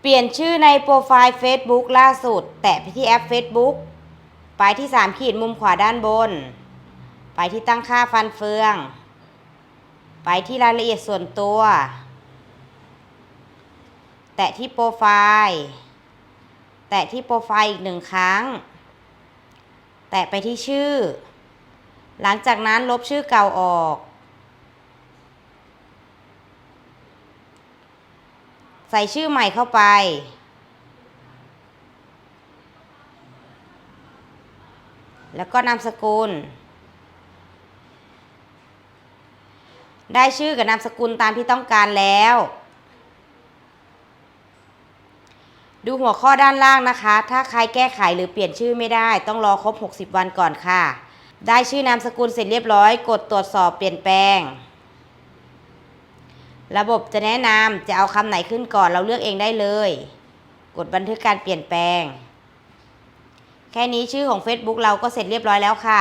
เปลี่ยนชื่อในโปรไฟล์ Facebook ล่าสุด แตะไปที่แอป Facebook ไปที่ 3 ขีดมุมขวาด้านบน ไปที่ตั้งค่าฟันเฟือง ไปที่รายละเอียดส่วนตัว แตะที่โปรไฟล์ แตะที่โปรไฟล์อีกหนึ่งครั้ง แตะไปที่ชื่อ หลังจากนั้นลบชื่อเก่าออก ใส่ชื่อใหม่เข้าไป แล้วก็นามสกุล ได้ชื่อกับนามสกุลตามที่ต้องการแล้ว ดูหัวข้อด้านล่างนะคะ ถ้าใครแก้ไขหรือเปลี่ยนชื่อไม่ได้ ต้องรอครบ 60 วันก่อนค่ะ ได้ชื่อนามสกุลเสร็จเรียบร้อย กดตรวจสอบเปลี่ยนแปลง ระบบจะแนะนำจะเอาคำไหนขึ้นก่อนเราเลือกเองได้เลย กดบันทึกการเปลี่ยนแปลง แค่นี้ชื่อของ Facebook เราก็เสร็จเรียบร้อยแล้วค่ะ